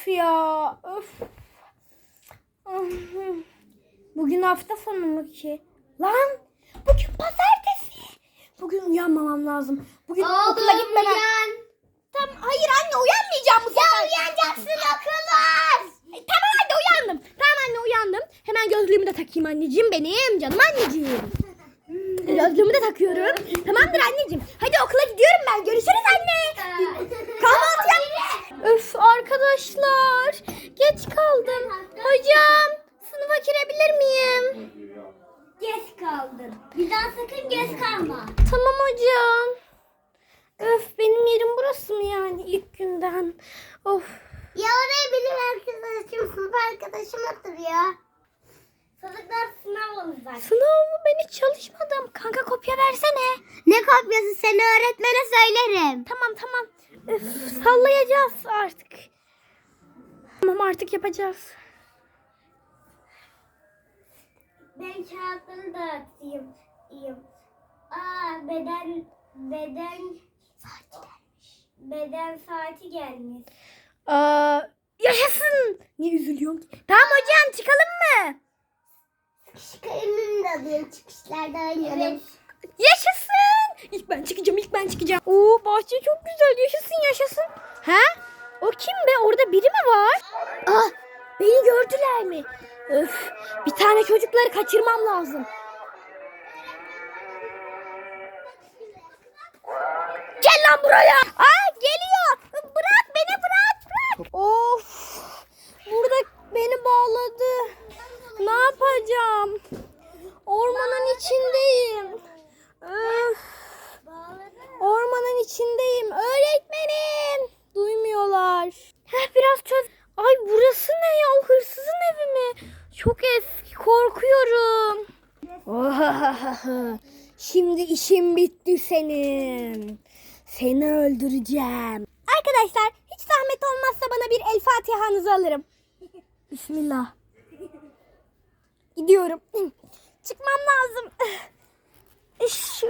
Öf ya. Öf. Bugün hafta sonu mu ki? Lan bugün pazartesi. Bugün uyanmamam lazım. Bugün okula gitmeden. Tamam, hayır anne uyanmayacağım bu sefer. Ya uyanacaksın okul var. Tamam anne uyandım. Tamam anne uyandım. Hemen gözlüğümü de takayım anneciğim benim canım anneciğim. Gözlüğümü de takıyorum. Tamamdır anneciğim. Hadi okula gidiyorum ben. Görüşürüz anne. Kahvaltı yap. Öf arkadaşlar. Geç kaldım. Hocam sınıfa girebilir miyim? Geç kaldın. Bir daha sakın geç kalma. Tamam hocam. Öf benim yerim burası mı yani ilk günden? Of. Ya oraya benim arkadaşım, sınıf arkadaşım oturuyor. Çocuklar sınav olacak. Sınav mı? Ben hiç çalışmadım. Kanka kopya versene. Ne kopyası seni öğretmene söylerim. Tamam tamam. Öf, sallayacağız artık. Tamam artık yapacağız. Ben kağıtları. İyiyim. Aa beden beden saati gelmiş. Beden saati gelmiş. Aa, yaşasın. Niye üzülüyorsun ki? Tamam hocam çıkalım mı? Çıkarımını da alıyorum çıkışlarda oynarım. Yaşasın. İlk ben çıkacağım, ilk ben çıkacağım. Oo bahçe çok güzel. Yaşasın, yaşasın. Ha? Kim be? Orada biri mi var? Ah, beni gördüler mi? Öf, bir tane çocukları kaçırmam lazım. Gel lan buraya. Aa Çok eski. Korkuyorum. Şimdi işim bitti senin. Seni öldüreceğim. Arkadaşlar hiç zahmet olmazsa bana bir El Fatiha'nızı alırım. Bismillah. Gidiyorum. Çıkmam lazım. Şu...